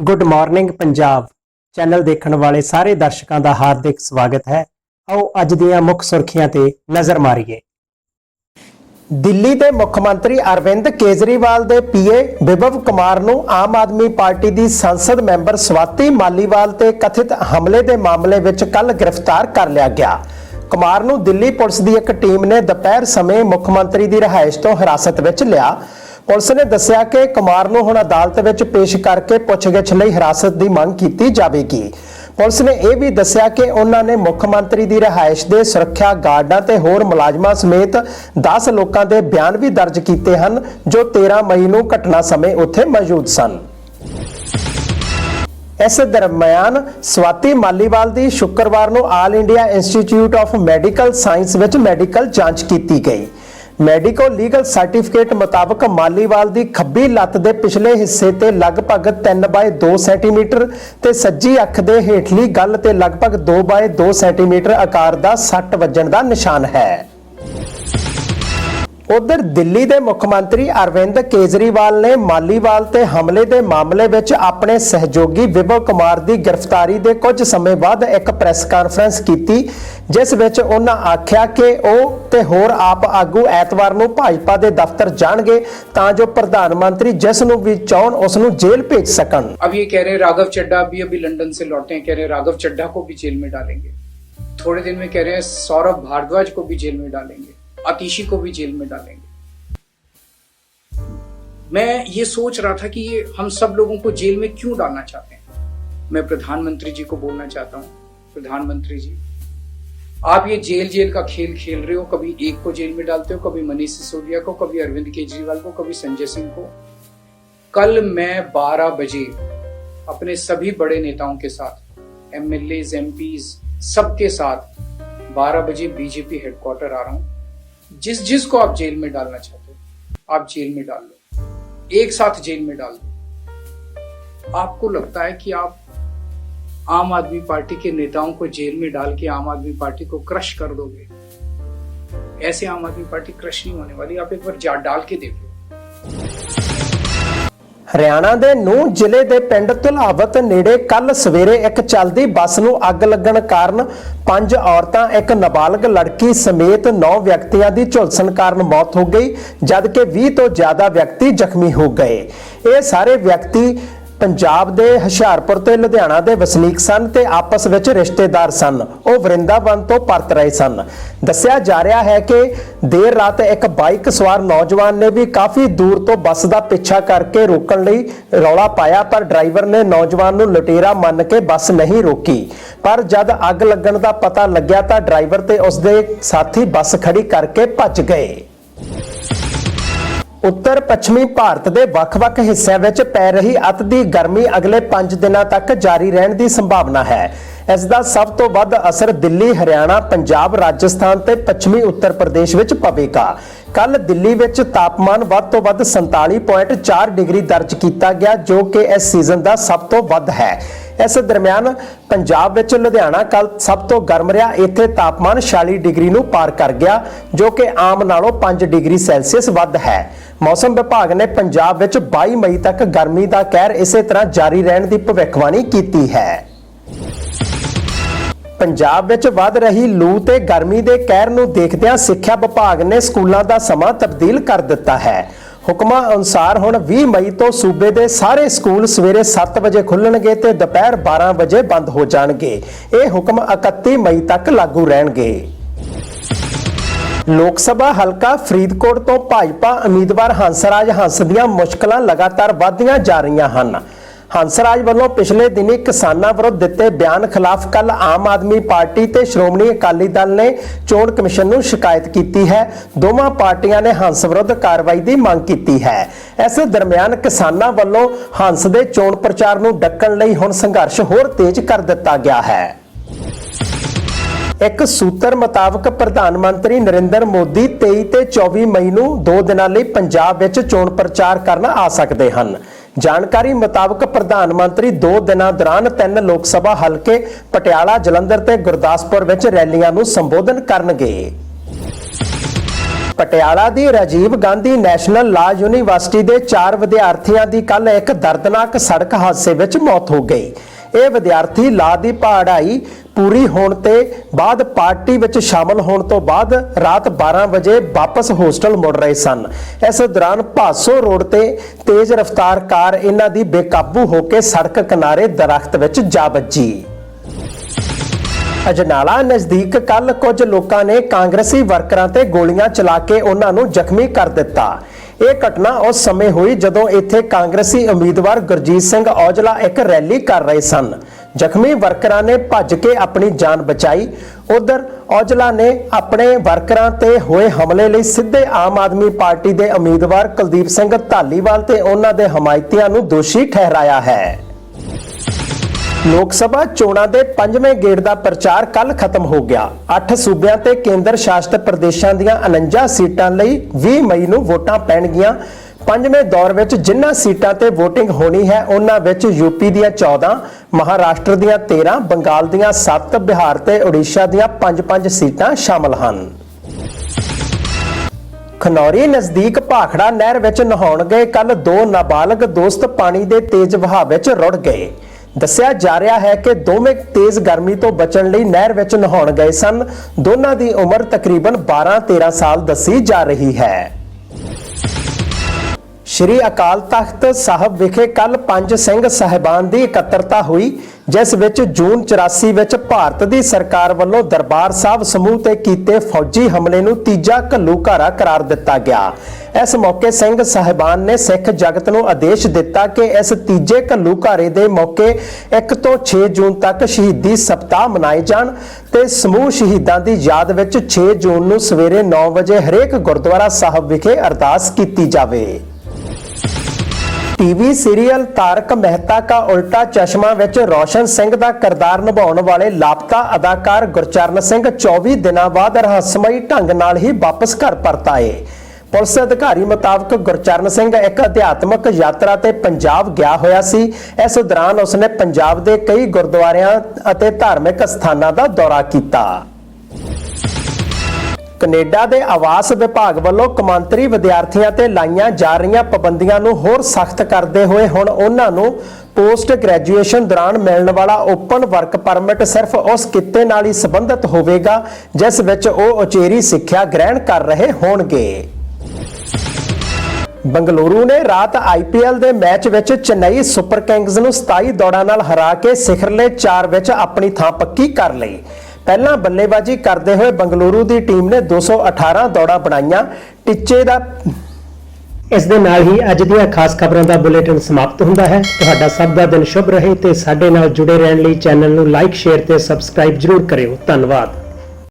Good morning Punjab channel ਦੇਖਣ ਵਾਲੇ ਸਾਰੇ ਦਰਸ਼ਕਾਂ ਦਾ ਹਾਰਦਿਕ ਸਵਾਗਤ ਹੈ। ਆਓ ਅੱਜ ਦੀਆਂ ਮੁੱਖ ਸੁਰਖੀਆਂ ਤੇ ਨਜ਼ਰ ਮਾਰੀਏ। ਦਿੱਲੀ ਦੇ ਮੁੱਖ ਮੰਤਰੀ ਅਰਵਿੰਦ ਕੇਜਰੀਵਾਲ ਦੇ ਪੀਏ ਵਿਭਵ ਕੁਮਾਰ ਨੂੰ ਆਮ ਆਦਮੀ ਪਾਰਟੀ ਦੀ ਸੰਸਦ ਮੈਂਬਰ ਸਵਾਤੀ ਮਾਲੀਵਾਲ ਤੇ ਕਥਿਤ ਹਮਲੇ ਦੇ ਮਾਮਲੇ ਵਿੱਚ ਕੱਲ ਗ੍ਰਿਫਤਾਰ ਕਰ ਲਿਆ ਗਿਆ। ਕੁਮਾਰ ਨੂੰ ਦਿੱਲੀ ਪੁਲਿਸ ਦੀ ਇੱਕ ਟੀਮ ਨੇ ਦੁਪਹਿਰ ਸਮੇਂ ਮੁੱਖ ਮੰਤਰੀ ਦੀ ਰਿਹਾਇਸ਼ ਤੋਂ ਹਿਰਾਸਤ ਵਿੱਚ ਲਿਆ। ਪੁਲਿਸ ਨੇ ਦੱਸਿਆ ਕਿ ਕੁਮਾਰ ਨੂੰ ਹੁਣ ਅਦਾਲਤ ਵਿੱਚ ਪੇਸ਼ ਕਰਕੇ ਪੁੱਛਗਿੱਛ ਲਈ ਹਿਰਾਸਤ ਦੀ ਮੰਗ ਕੀਤੀ ਜਾਵੇਗੀ। ਪੁਲਿਸ ਨੇ ਇਹ ਵੀ ਦੱਸਿਆ ਕਿ ਉਹਨਾਂ ਨੇ ਮੁੱਖ ਮੰਤਰੀ ਦੀ ਰਿਹਾਇਸ਼ ਦੇ ਸੁਰੱਖਿਆ ਗਾਰਡਾਂ ਤੇ ਹੋਰ ਮੁਲਾਜ਼ਮਾਂ ਸਮੇਤ 10 ਲੋਕਾਂ ਦੇ ਬਿਆਨ ਵੀ ਦਰਜ ਕੀਤੇ ਹਨ, ਜੋ 13 ਮਈ ਨੂੰ ਘਟਨਾ ਸਮੇਂ ਉੱਥੇ ਮੌਜੂਦ ਸਨ। ਇਸ ਦਰਮਿਆਨ ਸਵਾਤੀ ਮਾਲੀਵਾਲ ਦੀ ਸ਼ੁੱਕਰਵਾਰ ਨੂੰ all India Institute of Medical Science ਵਿੱਚ ਮੈਡੀਕਲ ਜਾਂਚ ਕੀਤੀ ਗਈ। ਮੈਡੀਕੋ ਲੀਗਲ ਸਰਟੀਫਿਕੇਟ ਮੁਤਾਬਕ ਮਾਲੀਵਾਲ ਦੀ ਖੱਬੀ ਲੱਤ ਦੇ ਪਿਛਲੇ ਹਿੱਸੇ ਤੇ ਲਗਭਗ 3/2 ਸੈਂਟੀਮੀਟਰ ਤੇ ਸੱਜੀ ਅੱਖ ਦੇ ਹੇਠਲੀ ਗੱਲ ਤੇ ਲਗਭਗ 2/2 ਸੈਂਟੀਮੀਟਰ ਆਕਾਰ ਦਾ ਸੱਟ ਵੱਜਣ ਦਾ ਨਿਸ਼ਾਨ ਹੈ। ਉਧਰ ਦਿੱਲੀ ਦੇ ਮੁੱਖ ਮੰਤਰੀ ਅਰਵਿੰਦ ਕੇਜਰੀਵਾਲ ਨੇ ਮਾਲੀਵਾਲ ਤੇ ਹਮਲੇ ਦੇ ਮਾਮਲੇ ਵਿੱਚ ਆਪਣੇ ਸਹਿਯੋਗੀ ਵਿਭਵ ਕੁਮਾਰ ਦੀ ਗ੍ਰਿਫਤਾਰੀ ਦੇ ਕੁਝ ਸਮੇਂ ਬਾਅਦ ਇੱਕ ਪ੍ਰੈਸ ਕਾਨਫਰੰਸ ਕੀਤੀ ਜਿਸ ਵਿੱਚ ਉਹਨਾਂ ਆਖਿਆ ਕਿ ਉਹ ਤੇ ਹੋਰ ਆਪ ਆਗੂ ਐਤਵਾਰ ਨੂੰ ਭਾਜਪਾ ਦੇ ਦਫ਼ਤਰ ਜਾਣਗੇ ਤਾਂ ਜੋ ਪ੍ਰਧਾਨ ਮੰਤਰੀ ਜਿਸ ਨੂੰ ਵੀ ਚਾਹਣ ਉਸ ਨੂੰ ਜੇਲ੍ਹ ਭੇਜ ਸਕਣ अब ये कह रहे हैं राघव चड्ढा अभी अभी लंदन से लौटे हैं कह रहे हैं राघव चड्ढा को भी जेल में डालेंगे थोड़े दिन में कह रहे हैं सौरभ भारद्वाज को भी जेल में डालेंगे आतिशी को भी जेल में डालेंगे। मैं ये सोच रहा था कि ये हम सब लोगों को जेल में क्यों डालना चाहते हैं? मैं प्रधानमंत्री जी को बोलना चाहता हूँ। प्रधानमंत्री जी, आप ये जेल जेल का खेल खेल रहे हो, कभी एक को जेल में डालते हो, कभी मनीष सिसोदिया को, कभी अरविंद केजरीवाल को, कभी संजय सिंह को। कल मैं 12 बजे अपने सभी बड़े नेताओं के साथ एमएलए एमपीज, सबके साथ 12 बजे बीजेपी हेडक्वार्टर आ रहा हूँ। जिस जिस को आप जेल में डालना चाहते हो, आप जेल में डाल लो। एक साथ जेल में डाल दो आपको लगता है कि आप आम आदमी पार्टी के नेताओं को जेल में डाल के आम आदमी पार्टी को क्रश कर दोगे? ऐसे आम आदमी पार्टी क्रश नहीं होने वाली। आप एक बार डाल के देखो ਹਰਿਆਣਾ ਦੇ ਨੂੰ ਜ਼ਿਲ੍ਹੇ ਦੇ ਪਿੰਡ ਧੁਲਾਵਤ ਨੇੜੇ ਕੱਲ ਸਵੇਰੇ ਇੱਕ ਚੱਲਦੀ ਬੱਸ ਨੂੰ ਅੱਗ ਲੱਗਣ ਕਾਰਨ ਪੰਜ ਔਰਤਾਂ, ਇੱਕ ਨਾਬਾਲਗ ਲੜਕੀ ਸਮੇਤ 9 ਵਿਅਕਤੀਆਂ ਦੀ ਝੁਲਸਣ ਕਾਰਨ ਮੌਤ ਹੋ ਗਈ, ਜਦਕਿ 20 ਤੋਂ ਜ਼ਿਆਦਾ ਵਿਅਕਤੀ ਜ਼ਖਮੀ ਹੋ ਗਏ। ਇਹ ਸਾਰੇ ਵਿਅਕਤੀ ਪੰਜਾਬ ਦੇ ਹੁਸ਼ਿਆਰਪੁਰ ਤੇ ਲੁਧਿਆਣਾ ਦੇ ਵਸਨੀਕ ਸਨ ਤੇ ਆਪਸ ਵਿੱਚ ਰਿਸ਼ਤੇਦਾਰ ਸਨ। ਉਹ ਵਰਿੰਦਾਵਨ ਤੋਂ ਪਰਤ ਰਹੇ ਸਨ। ਦੱਸਿਆ ਜਾ ਰਿਹਾ ਹੈ ਕਿ ਦੇਰ ਰਾਤ ਇੱਕ ਬਾਈਕ ਸਵਾਰ ਨੌਜਵਾਨ ਨੇ ਵੀ ਕਾਫੀ ਦੂਰ ਤੋਂ ਬੱਸ ਦਾ ਪਿੱਛਾ ਕਰਕੇ ਰੋਕਣ ਲਈ ਰੌਲਾ ਪਾਇਆ, ਪਰ ਡਰਾਈਵਰ ਨੇ ਨੌਜਵਾਨ ਨੂੰ ਲੁਟੇਰਾ ਮੰਨ ਕੇ ਬੱਸ ਨਹੀਂ ਰੋਕੀ। ਪਰ ਜਦ ਅੱਗ ਲੱਗਣ ਦਾ ਪਤਾ ਲੱਗਿਆ ਤਾਂ ਡਰਾਈਵਰ ਤੇ ਉਸਦੇ ਸਾਥੀ ਬੱਸ ਖੜੀ ਕਰਕੇ ਭੱਜ ਗਏ। ਉੱਤਰ ਪੱਛਮੀ ਭਾਰਤ ਦੇ ਵੱਖ-ਵੱਖ ਹਿੱਸਿਆਂ ਵਿੱਚ ਪੈ ਰਹੀ ਅਤ ਦੀ ਗਰਮੀ ਅਗਲੇ 5 ਦਿਨਾਂ ਤੱਕ ਜਾਰੀ ਰਹਿਣ ਦੀ ਸੰਭਾਵਨਾ ਹੈ ਇਸ ਦਾ ਸਭ ਤੋਂ ਵੱਧ ਅਸਰ ਦਿੱਲੀ, ਹਰਿਆਣਾ, ਪੰਜਾਬ, ਰਾਜਸਥਾਨ ਤੇ ਪੱਛਮੀ ਉੱਤਰ ਪ੍ਰਦੇਸ਼ ਵਿੱਚ ਪਵੇਗਾ। ਕੱਲ ਦਿੱਲੀ ਵਿੱਚ ਤਾਪਮਾਨ ਵੱਧ ਤੋਂ ਵੱਧ 47.4 ਡਿਗਰੀ ਦਰਜ ਕੀਤਾ ਗਿਆ ਜੋ ਕਿ ਇਸ ਸੀਜ਼ਨ ਦਾ ਸਭ ਤੋਂ ਵੱਧ ਹੈ। ਇਸ ਦਰਮਿਆਨ ਪੰਜਾਬ ਵਿੱਚ ਲੁਧਿਆਣਾ ਕੱਲ ਸਭ ਤੋਂ ਗਰਮ ਰਿਹਾ। ਇੱਥੇ ਤਾਪਮਾਨ 46 ਡਿਗਰੀ ਨੂੰ ਪਾਰ ਕਰ ਗਿਆ, ਜੋ ਕਿ ਆਮ ਨਾਲੋਂ 5 ਡਿਗਰੀ ਸੈਲਸੀਅਸ ਵੱਧ ਹੈ। ਮੌਸਮ ਵਿਭਾਗ ਨੇ ਪੰਜਾਬ ਵਿੱਚ 22 ਮਈ ਤੱਕ ਗਰਮੀ ਦਾ ਕਹਿਰ ਇਸੇ ਤਰ੍ਹਾਂ ਜਾਰੀ ਰਹਿਣ ਦੀ ਭਵਿੱਖਬਾਣੀ ਕੀਤੀ ਹੈ। ਪੰਜਾਬ ਵਿੱਚ ਵੱਧ ਰਹੀ ਲੂ ਤੇ ਗਰਮੀ ਦੇ ਕਹਿਰ ਨੂੰ ਦੇਖਦਿਆਂ ਸਿੱਖਿਆ ਵਿਭਾਗ ਨੇ ਸਕੂਲਾਂ ਦਾ ਸਮਾਂ ਤਬਦੀਲ ਕਰ ਦਿੱਤਾ ਹੈ। ਹੁਕਮਾਂ ਅਨੁਸਾਰ ਹੁਣ 20 ਮਈ ਤੋਂ ਸੂਬੇ ਦੇ ਸਾਰੇ ਸਕੂਲ ਸਵੇਰੇ 7 ਵਜੇ ਖੁੱਲਣਗੇ ਤੇ ਦੁਪਹਿਰ 12 ਵਜੇ ਬੰਦ ਹੋ ਜਾਣਗੇ। ਇਹ ਹੁਕਮ 31 ਮਈ ਤੱਕ ਲਾਗੂ ਰਹਿਣਗੇ। ਲੋਕ ਸਭਾ ਹਲਕਾ ਫਰੀਦਕੋਟ ਤੋਂ ਭਾਜਪਾ ਉਮੀਦਵਾਰ ਹੰਸਰਾਜ ਹੰਸ ਦੀਆਂ ਮੁਸ਼ਕਲਾਂ ਲਗਾਤਾਰ ਵਧਦੀਆਂ ਜਾ ਰਹੀਆਂ ਹਨ। ਹੰਸਰਾਜ ਵੱਲੋਂ ਪਿਛਲੇ ਦਿਨੀ ਕਿਸਾਨਾਂ ਵਿਰੁੱਧ ਦਿੱਤੇ ਬਿਆਨ ਖਿਲਾਫ ਕੱਲ ਆਮ ਆਦਮੀ ਪਾਰਟੀ ਤੇ ਸ਼੍ਰੋਮਣੀ ਅਕਾਲੀ ਦਲ ਨੇ ਚੋਣ ਕਮਿਸ਼ਨ ਨੂੰ ਸ਼ਿਕਾਇਤ ਕੀਤੀ ਹੈ। ਦੋਵਾਂ ਪਾਰਟੀਆਂ ਨੇ ਹੰਸ ਵਿਰੁੱਧ ਕਾਰਵਾਈ ਦੀ ਮੰਗ ਕੀਤੀ ਹੈ। ਇਸ ਦਰਮਿਆਨ ਕਿਸਾਨਾਂ ਵੱਲੋਂ ਹੰਸ ਦੇ ਚੋਣ ਪ੍ਰਚਾਰ ਨੂੰ ਡੱਕਣ ਲਈ ਹੁਣ ਸੰਘਰਸ਼ ਹੋਰ ਤੇਜ਼ ਕਰ ਦਿੱਤਾ ਗਿਆ ਹੈ। ਇੱਕ ਸੂਤਰ ਮੁਤਾਬਕ ਪ੍ਰਧਾਨ ਮੰਤਰੀ ਨਰਿੰਦਰ ਮੋਦੀ 23 ਤੇ 24 ਮਈ ਨੂੰ ਦੋ ਦਿਨਾਂ ਲਈ ਪੰਜਾਬ ਵਿੱਚ ਚੋਣ ਪ੍ਰਚਾਰ ਕਰਨ ਆ ਸਕਦੇ ਹਨ। ਜਾਣਕਾਰੀ ਮੁਤਾਬਕ ਪ੍ਰਧਾਨ ਮੰਤਰੀ ਦੋ ਦਿਨਾਂ ਦੌਰਾਨ ਤਿੰਨ ਲੋਕ ਸਭਾ ਹਲਕੇ ਪਟਿਆਲਾ, ਜਲੰਧਰ ਤੇ ਗੁਰਦਾਸਪੁਰ ਵਿੱਚ ਰੈਲੀਆਂ ਨੂੰ ਸੰਬੋਧਨ ਕਰਨਗੇ। ਪਟਿਆਲਾ ਦੀ Rajiv Gandhi National Law University ਦੇ 4 ਵਿਦਿਆਰਥੀਆਂ ਦੀ ਕੱਲ ਇੱਕ ਦਰਦਨਾਕ ਸੜਕ ਹਾਦਸੇ ਵਿੱਚ ਮੌਤ ਹੋ ਗਈ। ਇਹ ਵਿਦਿਆਰਥੀ ਲਾ ਦੀ ਪੜ੍ਹਾਈ ਪੂਰੀ ਹੋਣ ਤੇ ਬਾਅਦ ਪਾਰਟੀ ਵਿੱਚ ਸ਼ਾਮਲ ਹੋਣ ਤੋਂ ਬਾਅਦ ਰਾਤ 12 ਵਜੇ ਵਾਪਸ ਹੋਸਟਲ ਮੁੜ ਰਹੇ ਸਨ। ਇਸ ਦੌਰਾਨ ਭਾਸੋ ਰੋਡ ਤੇ ਤੇਜ਼ ਰਫ਼ਤਾਰ ਕਾਰ ਇਹਨਾਂ ਦੀ ਬੇਕਾਬੂ ਹੋ ਕੇ ਸੜਕ ਕਿਨਾਰੇ ਦਰਖਤ ਵਿੱਚ ਜਾ ਵੱਜੀ। ਅਜਨਾਲਾ ਨਜ਼ਦੀਕ ਕੱਲ ਕੁਝ ਲੋਕਾਂ ਨੇ ਕਾਂਗਰਸੀ ਵਰਕਰਾਂ ਤੇ ਗੋਲੀਆਂ ਚਲਾ ਕੇ ਉਹਨਾਂ ਨੂੰ ਜ਼ਖਮੀ ਕਰ ਦਿੱਤਾ। ਇਹ ਘਟਨਾ ਉਸ ਸਮੇਂ ਹੋਈ ਜਦੋਂ ਇੱਥੇ ਕਾਂਗਰਸੀ ਉਮੀਦਵਾਰ ਗੁਰਜੀਤ ਸਿੰਘ ਔਜਲਾ ਇੱਕ ਰੈਲੀ ਕਰ ਰਹੇ ਸਨ। ਜ਼ਖਮੀ ਵਰਕਰਾਂ ਨੇ ਭੱਜ ਕੇ ਆਪਣੀ ਜਾਨ ਬਚਾਈ। ਉਧਰ ਔਜਲਾ ਨੇ ਆਪਣੇ ਵਰਕਰਾਂ ਤੇ ਹੋਏ ਹਮਲੇ ਲਈ ਸਿੱਧੇ ਆਮ ਆਦਮੀ ਪਾਰਟੀ ਦੇ ਉਮੀਦਵਾਰ ਕੁਲਦੀਪ ਸਿੰਘ ਧਾਲੀਵਾਲ ਤੇ ਉਹਨਾਂ ਦੇ ਹਮਾਇਤੀਆਂ ਨੂੰ ਦੋਸ਼ੀ ਠਹਿਰਾਇਆ ਹੈ। ਲੋਕ ਸਭਾ ਚੋਣਾਂ ਦੇ ਪੰਜਵੇਂ ਗੇੜ ਦਾ ਪ੍ਰਚਾਰ ਕੱਲ ਖਤਮ ਹੋ ਗਿਆ। 8 ਸੂਬਿਆਂ ਤੇ ਕੇਂਦਰ ਸ਼ਾਸਿਤ ਪ੍ਰਦੇਸ਼ਾਂ ਦੀਆਂ 49 ਸੀਟਾਂ ਲਈ 20 ਮਈ ਨੂੰ ਵੋਟਾਂ ਪੈਣਗੀਆਂ। ਪੰਜਵੇਂ ਦੌਰ ਵਿੱਚ ਜਿਨ੍ਹਾਂ ਸੀਟਾਂ ਤੇ VOTING ਹੋਣੀ ਹੈ, ਉਹਨਾਂ ਵਿੱਚ ਯੂਪੀ ਦੀਆਂ 14 ਮਹਾਰਾਸ਼ਟਰ ਦੀਆਂ 13 ਬੰਗਾਲ ਦੀਆਂ 7 ਬਿਹਾਰ ਤੇ ਓਡੀਸ਼ਾ ਦੀਆਂ 5-5 ਸੀਟਾਂ ਸ਼ਾਮਲ ਹਨ। ਖਨੌਰੀ ਨਜ਼ਦੀਕ ਭਾਖੜਾ ਨਹਿਰ ਵਿੱਚ ਨਹਾਉਣ ਗਏ ਕੱਲ ਦੋ ਨਾਬਾਲਗ ਦੋਸਤ ਪਾਣੀ ਦੇ ਤੇਜ਼ ਵਹਾਅ ਵਿੱਚ ਰੁੜ ਗਏ। ਦੱਸਿਆ ਜਾ ਰਿਹਾ ਹੈ ਕਿ ਦੋਵੇਂ ਤੇਜ਼ ਗਰਮੀ ਤੋਂ ਬਚਣ ਲਈ ਨਹਿਰ ਵਿੱਚ ਨਹਾਉਣ ਗਏ ਸਨ। ਦੋਨਾਂ ਦੀ ਉਮਰ ਤਕਰੀਬਨ 12-13 ਸਾਲ ਦੱਸੀ ਜਾ ਰਹੀ ਹੈ। ਸ਼੍ਰੀ ਅਕਾਲ ਤਖਤ ਸਾਹਿਬ ਵਿਖੇ ਕੱਲ ਪੰਜ ਸਿੰਘ ਸਾਹਿਬਾਨ ਦੀ ਇਕੱਤਰਤਾ ਹੋਈ, ਜਿਸ ਵਿੱਚ ਜੂਨ 84 ਵਿੱਚ ਭਾਰਤ ਦੀ ਸਰਕਾਰ ਵੱਲੋਂ ਦਰਬਾਰ ਸਾਹਿਬ ਸਮੂਹ ਤੇ ਕੀਤੇ ਫੌਜੀ ਹਮਲੇ ਨੂੰ ਤੀਜਾ ਘੱਲੂਘਾਰਾ ਕਰਾਰ ਦਿੱਤਾ ਗਿਆ। ਇਸ ਮੌਕੇ ਸਿੰਘ ਸਾਹਿਬਾਨ ਨੇ ਸਿੱਖ ਜਗਤ ਨੂੰ ਆਦੇਸ਼ ਦਿੱਤਾ ਕਿ ਇਸ ਤੀਜੇ ਘੱਲੂਘਾਰੇ ਦੇ ਮੌਕੇ 1 ਤੋਂ 6 ਜੂਨ ਤੱਕ ਸ਼ਹੀਦੀ ਸਪਤਾਹ ਮਨਾਏ ਜਾਣ ਤੇ ਸਮੂਹ ਸ਼ਹੀਦਾਂ ਦੀ ਯਾਦ ਵਿੱਚ 6 ਜੂਨ ਨੂੰ ਸਵੇਰੇ 9 ਵਜੇ ਹਰੇਕ ਗੁਰਦੁਆਰਾ ਸਾਹਿਬ ਵਿਖੇ ਅਰਦਾਸ ਕੀਤੀ ਜਾਵੇ। ਟੀਵੀ ਸੀਰੀਅਲ ਤਾਰਕ ਮਹਿਤਾ ਕਾ ਉਲਟਾ ਚਸ਼ਮਾ ਵਿੱਚ ਰੌਸ਼ਨ ਸਿੰਘ ਦਾ ਕਿਰਦਾਰ ਨਿਭਾਉਣ ਵਾਲੇ ਲਾਪਤਾ ਅਦਾਕਾਰ ਗੁਰਚਰਨ ਸਿੰਘ 24 ਦਿਨਾਂ ਬਾਅਦ ਰਹੱਸਮਈ ਢੰਗ ਨਾਲ ਹੀ ਵਾਪਸ ਘਰ ਪਰਤ ਆਏ। ਪੁਲਿਸ ਅਧਿਕਾਰੀ ਮੁਤਾਬਕ ਗੁਰਚਰਨ ਸਿੰਘ ਇੱਕ ਅਧਿਆਤਮਕ ਯਾਤਰਾ ਤੇ ਪੰਜਾਬ ਗਿਆ ਹੋਇਆ ਸੀ। ਇਸ ਦੌਰਾਨ ਉਸਨੇ ਪੰਜਾਬ ਦੇ ਕਈ ਗੁਰਦੁਆਰਿਆਂ ਅਤੇ ਧਾਰਮਿਕ ਸਥਾਨਾਂ ਦਾ ਦੌਰਾ ਕੀਤਾ। ਕੈਨੇਡਾ ਦੇ ਆਵਾਸ ਵਿਭਾਗ ਵੱਲੋਂ ਕਮਾਂਤਰੀ ਵਿਦਿਆਰਥੀਆਂ ਤੇ ਲਾਈਆਂ ਜਾ ਰਹੀਆਂ ਪਾਬੰਦੀਆਂ ਨੂੰ ਹੋਰ ਸਖਤ ਕਰਦੇ ਹੋਏ ਹੁਣ ਉਹਨਾਂ ਨੂੰ ਪੋਸਟ ਗ੍ਰੈਜੂਏਸ਼ਨ ਦੌਰਾਨ ਮਿਲਣ ਵਾਲਾ ਓਪਨ ਵਰਕ ਪਰਮਿਟ ਸਿਰਫ ਉਸ ਕਿੱਤੇ ਨਾਲ ਹੀ ਸੰਬੰਧਿਤ ਹੋਵੇਗਾ, ਜਿਸ ਵਿੱਚ ਉਹ ਉਚੇਰੀ ਸਿੱਖਿਆ ਗ੍ਰਹਿਣ ਕਰ ਰਹੇ ਹੋਣਗੇ। ਬੰਗਲੁਰੂ ਨੇ ਰਾਤ ਆਈਪੀਐਲ ਦੇ ਮੈਚ ਵਿੱਚ ਚੇਨਈ ਸੁਪਰ ਕਿੰਗਜ਼ ਨੂੰ 27 ਦੌੜਾਂ ਨਾਲ ਹਰਾ ਕੇ ਸਿਖਰਲੇ 4 ਵਿੱਚ ਆਪਣੀ ਥਾਂ ਪੱਕੀ ਕਰ ਲਈ। ਪਹਿਲਾਂ ਬੱਲੇਬਾਜ਼ੀ ਕਰਦੇ ਹੋਏ ਬੰਗਲੁਰੂ ਦੀ ਟੀਮ ਨੇ 218 ਦੌੜਾਂ ਬਣਾਈਆਂ। ਟਿੱਚੇ ਦਾ ਇਸ ਦੇ ਨਾਲ ਹੀ ਅੱਜ ਦੀਆਂ ਖਾਸ ਖਬਰਾਂ ਦਾ ਬੁਲੇਟਿਨ ਸਮਾਪਤ ਹੁੰਦਾ ਹੈ। ਤੁਹਾਡਾ ਸਭ ਦਾ ਦਿਨ ਸ਼ੁਭ ਰਹੇ ਤੇ ਸਾਡੇ ਨਾਲ ਜੁੜੇ ਰਹਿਣ ਲਈ ਚੈਨਲ ਨੂੰ ਲਾਈਕ, ਸ਼ੇਅਰ ਤੇ ਸਬਸਕ੍ਰਾਈਬ ਜਰੂਰ ਕਰਿਓ। ਧੰਨਵਾਦ।